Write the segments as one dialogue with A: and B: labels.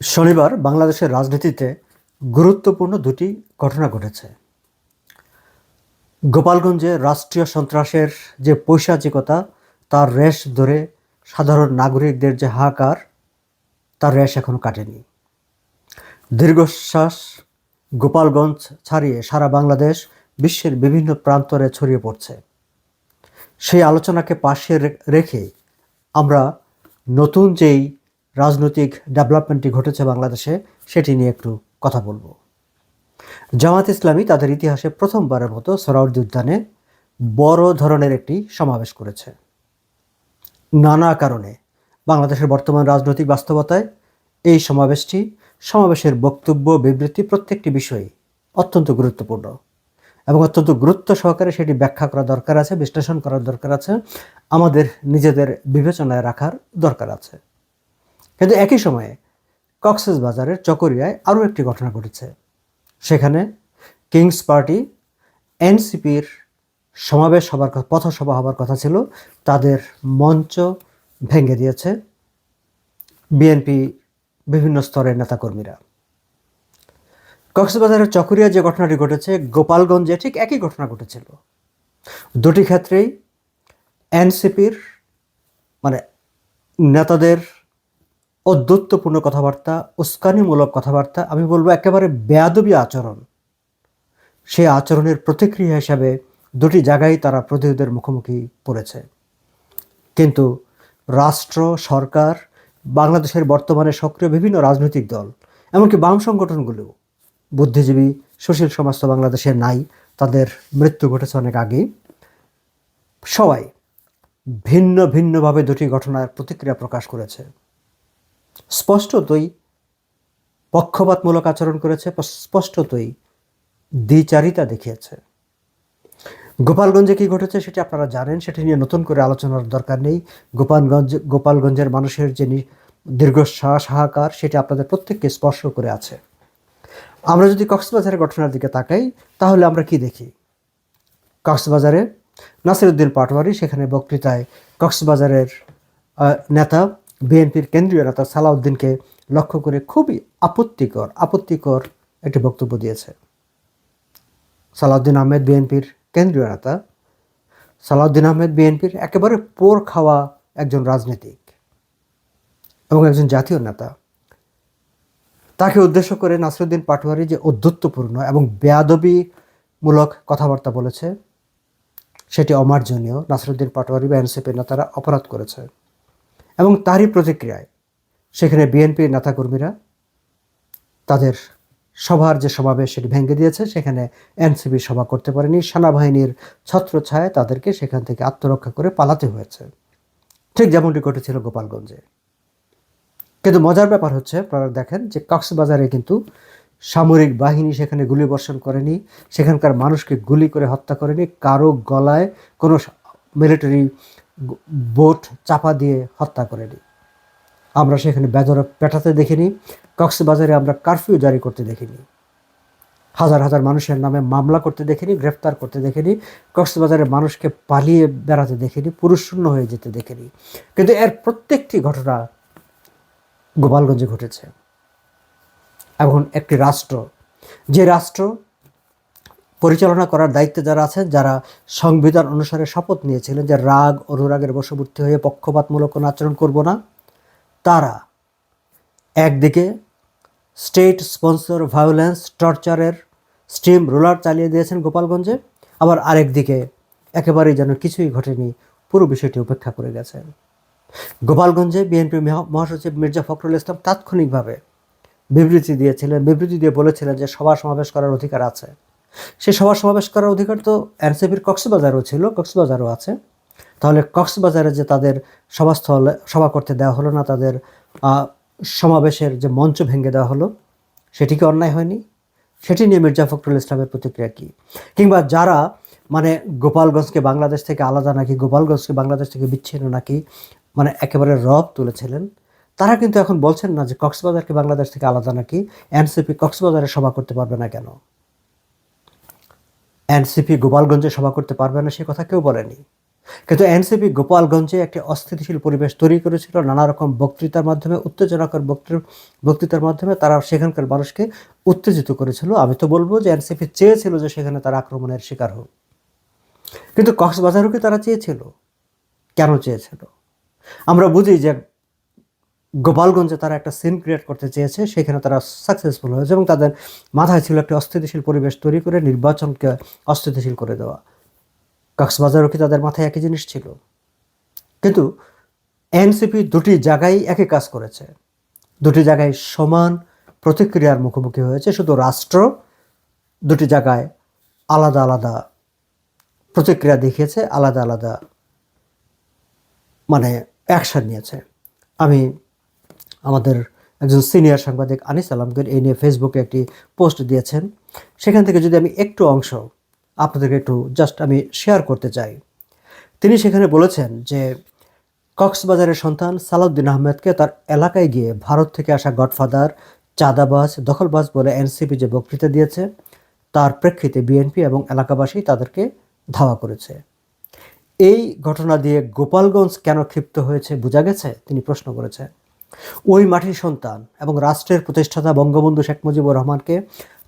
A: শনিবার বাংলাদেশের রাজনীতিতে গুরুত্বপূর্ণ দুটি ঘটনা ঘটেছে। গোপালগঞ্জে রাষ্ট্রীয় সন্ত্রাসের যে পৈশাচিকতা, তার রেশ ধরে সাধারণ নাগরিকদের যে হাহাকার, তার রেশ এখনও কাটেনি। দীর্ঘশ্বাস গোপালগঞ্জ ছাড়িয়ে সারা বাংলাদেশ বিশ্বের বিভিন্ন প্রান্তরে ছড়িয়ে পড়ছে। সেই আলোচনাকে পাশে রেখে আমরা নতুন যেই রাজনৈতিক ডেভেলপমেন্টটি ঘটেছে বাংলাদেশে, সেটি নিয়ে একটু কথা বলব। জামাত ইসলামী তাদের ইতিহাসে প্রথমবারের মতো সোহরাওয়ার্দী উদ্যানে বড় ধরনের একটি সমাবেশ করেছে। নানা কারণে বাংলাদেশের বর্তমান রাজনৈতিক বাস্তবতায় এই সমাবেশটি, সমাবেশের বক্তব্য, বিবৃতি প্রত্যেকটি বিষয়ে অত্যন্ত গুরুত্বপূর্ণ এবং অত্যন্ত গুরুত্ব সহকারে সেটি ব্যাখ্যা করা দরকার আছে, বিশ্লেষণ করার দরকার আছে, আমাদের নিজেদের বিবেচনায় রাখার দরকার আছে। কিন্তু একই সময়ে কক্সেস বাজারের চকরিয়ায় আরও একটি ঘটনা ঘটেছে। সেখানে কিংস পার্টি, এনসিপির সমাবেশ হবার পথসভা হবার কথা ছিল, তাদের মঞ্চ ভেঙে দিয়েছে বিএনপি বিভিন্ন স্তরের নেতাকর্মীরা। কক্সবাজারের চকরিয়া যে ঘটনাটি ঘটেছে, গোপালগঞ্জে ঠিক একই ঘটনা ঘটেছিল। দুটি ক্ষেত্রেই এনসিপির মানে নেতাদের অদ্যুত্বপূর্ণ কথাবার্তা উস্কানিমূলক কথাবার্তা, আমি বলব একেবারে বেয়াদবী আচরণ। সেই আচরণের প্রতিক্রিয়া হিসাবে দুটি জায়গায় তারা প্রতিরোধের মুখোমুখি পড়েছে। কিন্তু রাষ্ট্র, সরকার, বাংলাদেশের বর্তমানে সক্রিয় বিভিন্ন রাজনৈতিক দল, এমনকি বাম সংগঠনগুলো বুদ্ধিজীবী, সুশীল সমাজ তো বাংলাদেশে নাই, তাদের মৃত্যু ঘটেছে অনেক আগেই। সবাই ভিন্ন ভিন্নভাবে দুটি ঘটনার প্রতিক্রিয়া প্রকাশ করেছে। স্পষ্টতই পক্ষপাতমূলক আচরণ করেছে স্পষ্টতই দ্বিচারিতা দেখিয়েছে। গোপালগঞ্জে কি ঘটেছে সেটি আপনারা জানেন, সেটি নিয়ে নতুন করে আলোচনার দরকার নেই। গোপালগঞ্জ, গোপালগঞ্জের মানুষের যে দীর্ঘশ্বাস, হাহাকার, সেটি আপনাদের প্রত্যেককে স্পর্শ করে আছে। আমরা যদি কক্সবাজারের ঘটনার দিকে তাকাই, তাহলে আমরা কি দেখি? কক্সবাজারে নাসিরুদ্দিন পাটোয়ারি, সেখানে বক্তৃতায় কক্সবাজারের নেতা বিএনপির কেন্দ্রীয় নেতা সালাউদ্দিনকে লক্ষ্য করে খুবই আপত্তিকর আপত্তিকর একটি বক্তব্য দিয়েছে। সালাউদ্দিন আহমেদ বিএনপির কেন্দ্রীয় নেতা। সালাউদ্দিন আহমেদ বিএনপির একেবারে পোর খাওয়া একজন রাজনীতিক এবং একজন জাতীয় নেতা। তাকে উদ্দেশ্য করে নাসরুদ্দিন পাটোয়ারি যে অধ্যত্বপূর্ণ এবং বেয়াদবিমূলক কথাবার্তা বলেছে, সেটি অমার্জনীয়। নাসরুদ্দিন পাটোয়ারি বা এনসিপির নেতারা অপরাধ করেছে। এবং তারই প্রতিক্রিয়ায় সেখানে বিএনপির নেতাকর্মীরা তাদের সভার যে সমাবেশ সেটি ভেঙে দিয়েছে, সেখানে এনসিপি সভা করতে পারেনি, সেনাবাহিনীর ছত্রছায়ায় তাদেরকে সেখান থেকে আত্মরক্ষা করে পালাতে হয়েছে। ঠিক যেমনটি ঘটেছিল গোপালগঞ্জে। কিন্তু মজার ব্যাপার হচ্ছে, আপনারা দেখেন যে কক্সবাজারে কিন্তু সামরিক বাহিনী সেখানে গুলি বর্ষণ করেনি, সেখানকার মানুষকে গুলি করে হত্যা করেনি, কারও গলায় কোনো মিলিটারি বোট চাপা দিয়ে হত্যা করেনি আমরা সেখানে বেদরক পেটাতে দেখিনি, কক্সবাজারে আমরা কারফিউ জারি করতে দেখিনি। হাজার হাজার মানুষের নামে মামলা করতে দেখিনি, গ্রেফতার করতে দেখিনি, কক্সবাজারের মানুষকে পালিয়ে বেড়াতে দেখিনি, পুরুষ শূন্য হয়ে যেতে দেখিনি। কিন্তু এর প্রত্যেকটি ঘটনা গোপালগঞ্জে ঘটেছে। এখন একটি রাষ্ট্র, যে রাষ্ট্র পরিচালনা করার দায়িত্বে যারা আছেন, যারা সংবিধান অনুসারে শপথ নিয়েছিলেন যে রাগ, অনুরাগের বশবর্তী হয়ে পক্ষপাতমূলক কোনো আচরণ করব না, তারা একদিকে স্টেট স্পন্সর ভায়োলেন্স টর্চারের স্টিম রোলার চালিয়ে দিয়েছেন গোপালগঞ্জে, আবার আরেকদিকে একেবারেই যেন কিছুই ঘটেনি, পুরো বিষয়টি উপেক্ষা করে গেছেন। গোপালগঞ্জে বিএনপি মহাসচিব মির্জা ফখরুল ইসলাম তাৎক্ষণিকভাবে বিবৃতি দিয়েছিলেন, বিবৃতি দিয়ে বলেছিলেন যে সভা সমাবেশ করার অধিকার আছে। সেই সভা সমাবেশ করার অধিকার তো এনসিপির কক্সবাজারও ছিল, কক্সবাজারও আছে। তাহলে কক্সবাজারে যে তাদের সভাস্থল, সভা করতে দেওয়া হলো না, তাদের সমাবেশের যে মঞ্চ ভেঙে দেওয়া হলো, সেটি কি অন্যায় হয়নি? সেটি নিয়ে মির্জা ফখরুল ইসলামের প্রতিক্রিয়া কী? কিংবা যারা মানে গোপালগঞ্জকে বাংলাদেশ থেকে আলাদা নাকি, গোপালগঞ্জকে বাংলাদেশ থেকে বিচ্ছিন্ন নাকি মানে একেবারে রব তুলেছিলেন, তারা কিন্তু এখন বলছেন না যে কক্সবাজারকে বাংলাদেশ থেকে আলাদা নাকি, এনসিপি কক্সবাজারে সভা করতে পারবে না কেন? এনসিপি গোপালগঞ্জে সভা করতে পারবে না, সে কথা কেউ বলেনি। কিন্তু এনসিপি গোপালগঞ্জে একটি অস্থিতিশীল পরিবেশ তৈরি করেছিল নানা রকম বক্তৃতার মাধ্যমে, উত্তেজনাকর বক্তৃ- বক্তৃতার মাধ্যমে তারা সেখানকার মানুষকে উত্তেজিত করেছিল। আমি তো বলব যে এনসিপি চেয়েছিল যে সেখানে তারা আক্রমণের শিকার হোক। কিন্তু কক্সবাজারও কি তারা চেয়েছিল? কেন চেয়েছিল? আমরা বুঝি যে গোপালগঞ্জে তারা একটা সিন ক্রিয়েট করতে চেয়েছে, সেখানে তারা সাকসেসফুল হয়েছে এবং তাদের মাথায় ছিল একটি অস্থিতিশীল পরিবেশ তৈরি করে নির্বাচনকে অস্থিতিশীল করে দেওয়া। কক্সবাজারও কি তাদের মাথায় একই জিনিস ছিল? কিন্তু এনসিপি দুটি জায়গায় একই কাজ করেছে। দুটি জায়গায় সমান প্রতিক্রিয়ার মুখোমুখি হয়েছে, শুধু রাষ্ট্র দুটি জায়গায় আলাদা আলাদা প্রতিক্রিয়া দেখিয়েছে, আলাদা আলাদা মানে অ্যাকশন নিয়েছে। আমি আমাদের একজন সিনিয়র সাংবাদিক আনিস আলমগীর, এই নিয়ে ফেসবুকে একটি পোস্ট দিয়েছেন। সেখান থেকে যদি আমি একটু অংশ আপনাদেরকে একটু জাস্ট আমি শেয়ার করতে চাই। তিনি সেখানে বলেছেন যে, কক্সবাজারের সন্তান সালাউদ্দিন আহমেদকে তার এলাকায় গিয়ে ভারত থেকে আসা গডফাদার, চাঁদাবাজ, দখলবাজ বলে এনসিপি যে বক্তৃতা দিয়েছে, তার প্রেক্ষিতে বিএনপি এবং এলাকাবাসী তাদেরকে ধাওয়া করেছে। এই ঘটনা দিয়ে গোপালগঞ্জ কেন ক্ষিপ্ত হয়েছে, বোঝা গেছে? তিনি প্রশ্ন করেছেন। ওই মাটির সন্তান এবং রাষ্ট্রের প্রতিষ্ঠাতা বঙ্গবন্ধু শেখ মুজিবুর রহমানকে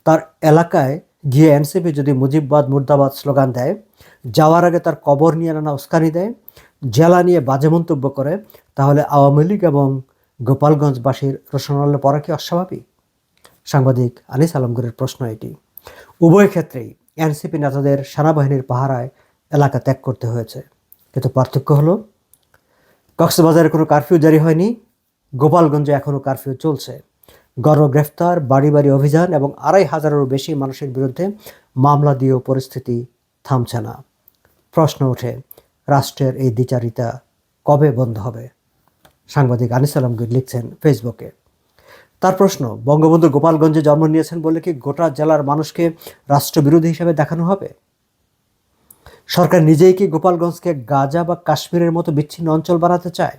A: তার এলাকায় গিয়ে এনসিপি যদি মুজিববাদ, মুর্দাবাদ স্লোগান দেয়, যাওয়ার আগে তার কবর নিয়ে নানা উস্কানি দেয়, জেলা নিয়ে বাজে মন্তব্য করে, তাহলে আওয়ামী লীগ এবং গোপালগঞ্জবাসীর রোশনালে পড়া কি অস্বাভাবিক? সাংবাদিক আনিস আলমগীরের প্রশ্ন এটি। উভয় ক্ষেত্রেই এনসিপি নেতাদের সেনাবাহিনীর পাহারায় এলাকা ত্যাগ করতে হয়েছে। কিন্তু পার্থক্য হলো, কক্সবাজারে কোনো কারফিউ জারি হয়নি গোপালগঞ্জে এখনও কারফিউ চলছে। গর্ভ গ্রেফতার, বাড়ি বাড়ি অভিযান এবং আড়াই হাজারেরও বেশি মানুষের বিরুদ্ধে মামলা দিয়েও পরিস্থিতি থামছে না। প্রশ্ন ওঠে, রাষ্ট্রের এই দ্বিচারিতা কবে বন্ধ হবে? সাংবাদিক আনিস আলমগীর লিখছেন ফেসবুকে। তার প্রশ্ন, বঙ্গবন্ধু গোপালগঞ্জে জন্ম নিয়েছেন বলে কি গোটা জেলার মানুষকে রাষ্ট্রবিরোধী হিসেবে দেখানো হবে? সরকার নিজেই কি গোপালগঞ্জকে গাজা বা কাশ্মীরের মতো বিচ্ছিন্ন অঞ্চল বানাতে চায়?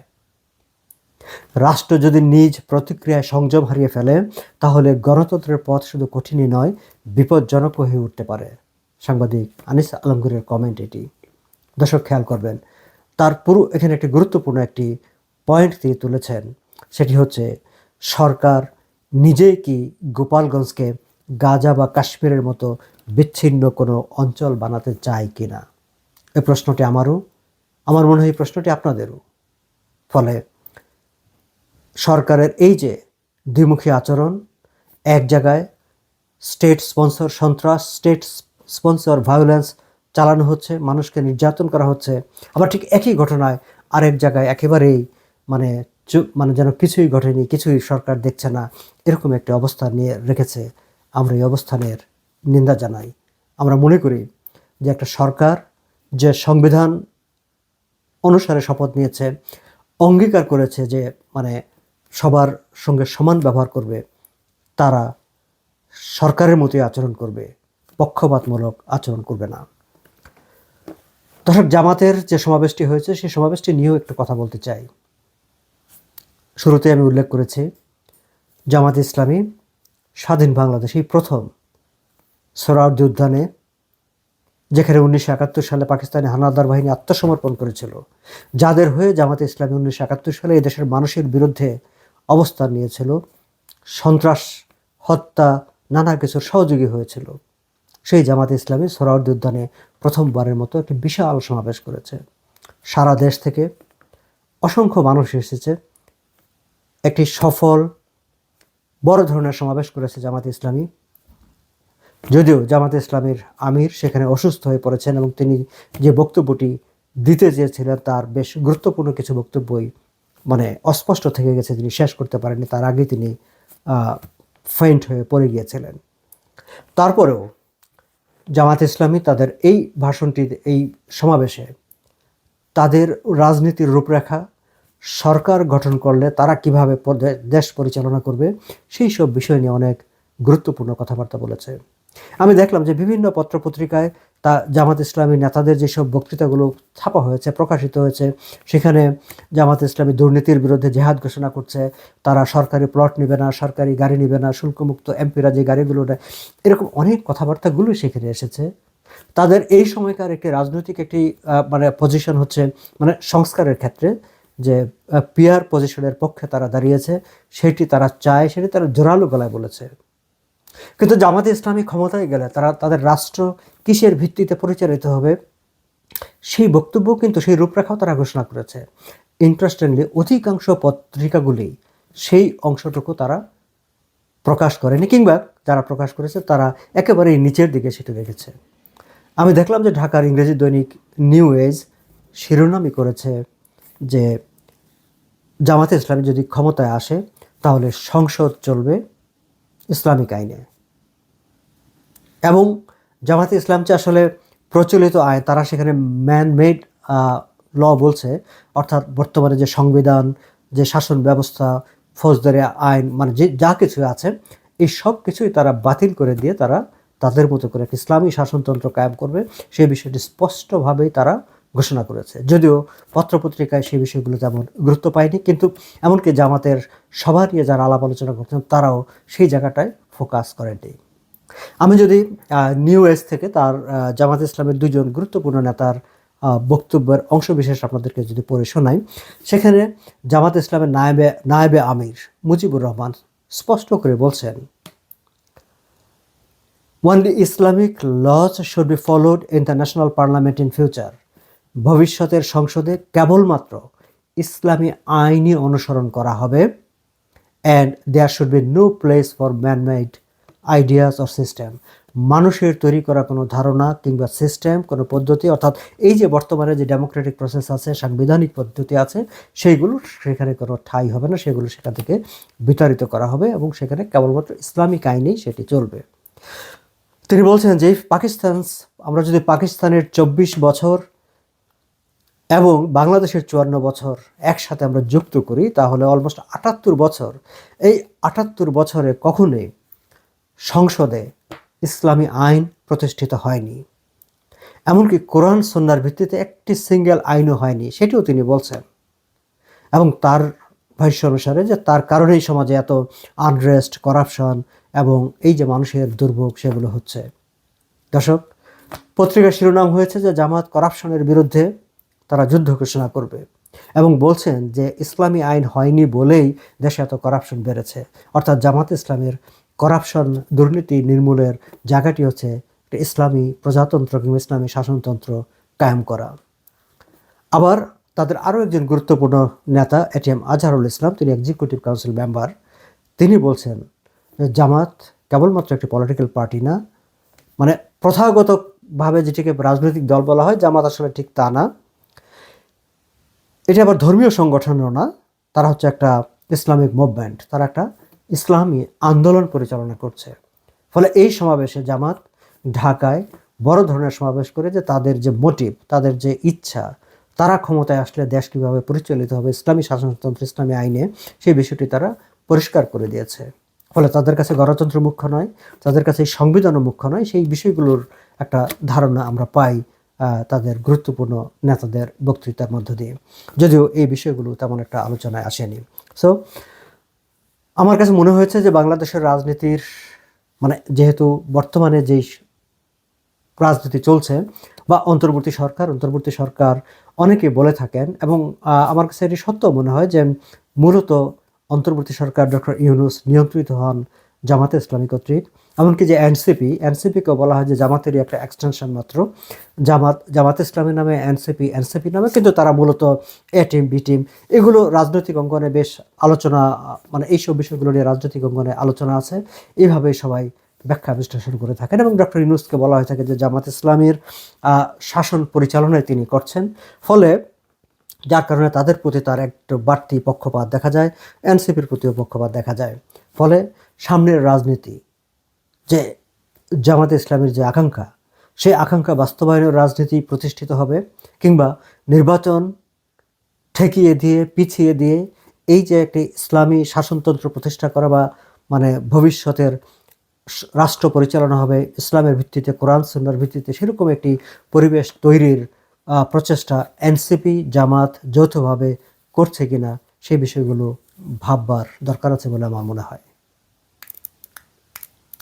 A: রাষ্ট্র যদি নিজ প্রতিক্রিয়ায় সংযম হারিয়ে ফেলে, তাহলে গণতন্ত্রের পথ শুধু কঠিনই নয় বিপজ্জনক হয়ে উঠতে পারে। সাংবাদিক আনিস আলমগীরের কমেন্ট এটি। দর্শক, খেয়াল করবেন, তার পুরো এখানে একটি গুরুত্বপূর্ণ একটি পয়েন্ট তিনি তুলেছেন। সেটি হচ্ছে, সরকার নিজেই কি গোপালগঞ্জকে গাজা বা কাশ্মীরের মতো বিচ্ছিন্ন কোনো অঞ্চল বানাতে চায় কি না এই প্রশ্নটি আমারও, আমার মনে হয় এই প্রশ্নটি আপনাদেরও। ফলে সরকারের এই যে দ্বিমুখী আচরণ, এক জায়গায় স্টেট স্পন্সর সন্ত্রাস স্টেট স্পন্সর ভায়োলেন্স চালানো হচ্ছে, মানুষকে নির্যাতন করা হচ্ছে, আবার ঠিক একই ঘটনায় আরেক জায়গায় একেবারেই মানে মানে যেন কিছুই ঘটেনি, কিছুই সরকার দেখছে না, এরকম একটি অবস্থা নিয়ে রেখেছে আমরা এই অবস্থানের নিন্দা জানাই। আমরা মনে করি যে একটা সরকার যে সংবিধান অনুসারে শপথ নিয়েছে, অঙ্গীকার করেছে যে মানে সবার সঙ্গে সমান ব্যবহার করবে, তারা সরকারের মতোই আচরণ করবে, পক্ষপাতমূলক আচরণ করবে না। দর্শক, জামাতের যে সমাবেশটি হয়েছে, সেই সমাবেশটি নিয়েও একটু কথা বলতে চাই। শুরুতে আমি উল্লেখ করেছি, জামাত ইসলামী স্বাধীন বাংলাদেশেই প্রথম সোহরাওয়ার্দী উদ্যানে, যেখানে উনিশশো একাত্তর সালে পাকিস্তানি হানাদার বাহিনী আত্মসমর্পণ করেছিল। যাদের হয়ে জামাতে ইসলামী উনিশশো একাত্তর সালে এই দেশের মানুষের বিরুদ্ধে অবস্থান নিয়েছিল। সন্ত্রাস, হত্যা, নানা কিছুর সহযোগী হয়েছিল। সেই জামাতে ইসলামী সোহরাওয়ার্দী উদ্যানে প্রথমবারের মতো একটি বিশাল সমাবেশ করেছে। সারা দেশ থেকে অসংখ্য মানুষ এসেছে। একটি সফল, বড় ধরনের সমাবেশ করেছে জামাত ইসলামী। যদিও জামাত ইসলামের আমির সেখানে অসুস্থ হয়ে পড়েছেন এবং তিনি যে বক্তব্যটি দিতে চেয়েছিলেন তার বেশ গুরুত্বপূর্ণ কিছু বক্তব্যই মানে অস্পষ্ট থেকে গেছে তিনি শেষ করতে পারেননি, তার আগে তিনি ফেন্ট হয়ে পড়ে গিয়েছিলেন। তারপরেও জামাত ইসলামী তাদের এই ভাষণটি এই সমাবেশে তাদের রাজনীতির রূপরেখা, সরকার গঠন করলে তারা কীভাবে দেশ পরিচালনা করবে, সেই সব বিষয় নিয়ে অনেক গুরুত্বপূর্ণ কথাবার্তা বলেছে। আমি দেখলাম যে বিভিন্ন পত্রপত্রিকায় তা জামাত ইসলামী নেতাদের যেসব বক্তৃতাগুলো ছাপা হয়েছে, প্রকাশিত হয়েছে, সেখানে জামাত ইসলামী দুর্নীতির বিরুদ্ধে জেহাদ ঘোষণা করছে। তারা সরকারি প্লট নেবে না, সরকারি গাড়ি নেবে না, শুল্কমুক্ত এমপিরা যে গাড়িগুলো নেয়, এরকম অনেক কথাবার্তাগুলো সেখানে এসেছে। তাদের এই সময়কার একটি রাজনৈতিক একটি মানে পজিশন হচ্ছে মানে সংস্কারের ক্ষেত্রে যে পিয়ার পজিশনের পক্ষে তারা দাঁড়িয়েছে, সেটি তারা চায়, সেটি তারা জোরালো গলায় বলেছে। কিন্তু জামাতে ইসলামী ক্ষমতায় গেলে তারা তাদের রাষ্ট্র কিসের ভিত্তিতে পরিচালিত হবে, সেই বক্তব্য কিন্তু সেই রূপরেখাও তারা ঘোষণা করেছে। ইন্টারেস্টিংলি অধিকাংশ পত্রিকাগুলি সেই অংশটুকু তারা প্রকাশ করেনি, কিংবা যারা প্রকাশ করেছে তারা একেবারেই নিচের দিকে সেটি রেখেছে। আমি দেখলাম যে ঢাকার ইংরেজি দৈনিক নিউ এজ শিরোনামই করেছে যে জামাতে ইসলামী যদি ক্ষমতায় আসে, তাহলে সংসদ চলবে ইসলামিক আইনে। এবং জামাতে ইসলাম যে আসলে প্রচলিত আইন, তারা সেখানে ম্যান মেড ল বলছে। অর্থাৎ বর্তমানে যে সংবিধান, যে শাসন ব্যবস্থা, ফৌজদারি আইন মানে যে, যা কিছু আছে, এই সব কিছুই তারা বাতিল করে দিয়ে তারা তাদের মতো করে একটা ইসলামী শাসনতন্ত্র কায়েম করবে। সেই বিষয়টি স্পষ্টভাবেই তারা ঘোষণা করেছে যদিও পত্রপত্রিকায় সেই বিষয়গুলো তেমন গুরুত্ব পায়নি, কিন্তু এমনকি জামাতের সভা নিয়ে যারা আলাপ আলোচনা করছেন, তারাও সেই জায়গাটায় ফোকাস করেনি আমি যদি নিউ এজ থেকে তার জামাত ইসলামের দুজন গুরুত্বপূর্ণ নেতার বক্তব্যের অংশবিশেষ আপনাদেরকে যদি পড়ে শোনাই, সেখানে জামাত ইসলামের নায়েবে নায়েবে আমির মুজিবুর রহমান স্পষ্ট করে বলছেন Only Islamic laws should be followed in national parliament in future. ভবিষ্যতের সংসদে কেবলমাত্র ইসলামী আইনই অনুসরণ করা হবে। And there should be no place for manmade ideas or system মানুষের তৈরি করা কোনো ধারণা কিংবা সিস্টেম কোনো পদ্ধতি, অর্থাৎ এই যে বর্তমানে যে ডেমোক্রেটিক প্রসেস আছে, সাংবিধানিক পদ্ধতি আছে, সেইগুলো সেখানে কোনো ঠাঁই হবে না, সেগুলো সেখান থেকে বিতাড়িত করা হবে এবং সেখানে কেবলমাত্র ইসলামিক আইনেই সেটি চলবে। তিনি বলছেন যে পাকিস্তান আমরা যদি পাকিস্তানের চব্বিশ বছর এবং বাংলাদেশের চুয়ান্ন বছর একসাথে আমরা যুক্ত করি, তাহলে অলমোস্ট আটাত্তর বছর, এই আটাত্তর বছরে কখনোই সংসদে ইসলামী আইন প্রতিষ্ঠিত হয়নি। এমনকি কোরআন সন্ন্যার ভিত্তিতে একটি সিঙ্গেল আইনও হয়নি, সেটিও তিনি বলছেন। এবং তার ভাষ্য অনুসারে যে তার কারণেই সমাজে এত আনরেস্ট করাপশন এবং এই যে মানুষের দুর্ভোগ, সেগুলো হচ্ছে। দর্শক, পত্রিকার শিরোনাম হয়েছে যে জামাত করাপশনের বিরুদ্ধে তারা যুদ্ধ ঘোষণা করবে। এবং বলছেন যে ইসলামী আইন হয়নি বলেই দেশে এত করাপশন বেড়েছে। অর্থাৎ জামাত ইসলামের করাপশন দুর্নীতি নির্মূলের জায়গাটি হচ্ছে ইসলামী প্রজাতন্ত্র কিংবা ইসলামী শাসনতন্ত্র কায়েম করা। আবার তাদের আরও একজন গুরুত্বপূর্ণ নেতা এটিএম আজহারুল ইসলাম, তিনি এক্সিকিউটিভ কাউন্সিল মেম্বার তিনি বলছেন, জামাত কেবলমাত্র একটি পলিটিক্যাল পার্টি না মানে প্রথাগতভাবে যেটিকে রাজনৈতিক দল বলা হয়, জামাত আসলে ঠিক তা না। এটা আবার ধর্মীয় সংগঠনও না, তারা হচ্ছে একটা ইসলামিক মুভমেন্ট, তারা একটা ইসলামী আন্দোলন পরিচালনা করছে। ফলে এই সমাবেশে জামাত ঢাকায় বড় ধরনের সমাবেশ করে যে তাদের যে মোটিভ তাদের যে ইচ্ছা, তারা ক্ষমতায় আসলে দেশ কীভাবে পরিচালিত হবে, ইসলামী শাসনতন্ত্র, ইসলামী আইনে সেই বিষয়টি তারা পরিষ্কার করে দিয়েছে। ফলে তাদের কাছে গণতন্ত্র মুখ্য নয়, তাদের কাছে সংবিধানও মুখ্য নয়, সেই বিষয়গুলোর একটা ধারণা আমরা পাই তাদের গুরুত্বপূর্ণ নেতাদের বক্তৃতার মধ্য দিয়ে। যদিও এই বিষয়গুলো তেমন একটা আলোচনায় আসেনি। সো আমার কাছে মনে হয়েছে যে বাংলাদেশের রাজনীতির মানে যেহেতু বর্তমানে যেই রাজনীতি চলছে বা অন্তর্বর্তী সরকার অন্তর্বর্তী সরকার অনেকে বলে থাকেন এবং আমার কাছে এটি সত্য মনে হয় যে মূলত অন্তর্বর্তী সরকার ডক্টর ইউনুস নিয়ন্ত্রিত হন জামাতে ইসলামী কর্তৃক, এমনকি যে এনসিপি, এনসিপিকেও বলা হয় যে জামাতেরই একটা এক্সটেনশন মাত্র। জামাত জামাত ইসলামী নামে এনসিপি এনসিপি নামে কিন্তু তারা মূলত এ টিম, বি টিম। এগুলো রাজনৈতিক অঙ্গনে বেশ আলোচনা মানে এইসব বিষয়গুলো নিয়ে রাজনৈতিক অঙ্গনে আলোচনা আছে। এইভাবেই সবাই ব্যাখ্যা বিশ্লেষণ করে থাকেন এবং ডক্টর ইউনুসকে বলা হয়ে থাকে যে জামাত ইসলামীর শাসন পরিচালনায় তিনি করছেন। ফলে যার কারণে তাদের প্রতি তার একটু বাড়তি পক্ষপাত দেখা যায়, এনসিপির প্রতিও পক্ষপাত দেখা যায়। ফলে সামনের রাজনীতি, যে জামাতে ইসলামের যে আকাঙ্ক্ষা, সেই আকাঙ্ক্ষা বাস্তবায়নের রাজনীতি প্রতিষ্ঠিত হবে কিংবা নির্বাচন ঠেকিয়ে দিয়ে, পিছিয়ে দিয়ে এই যে একটি ইসলামী শাসনতন্ত্র প্রতিষ্ঠা করা বা মানে ভবিষ্যতের রাষ্ট্র পরিচালনা হবে, ইসলামের ভিত্তিতে, কোরআন সুন্নার ভিত্তিতে, সেরকম একটি পরিবেশ তৈরির প্রচেষ্টা এনসিপি, জামাত যৌথভাবে করছে কিনা সেই বিষয়গুলো ভাববার দরকার আছে বলে আমার মনে হয়।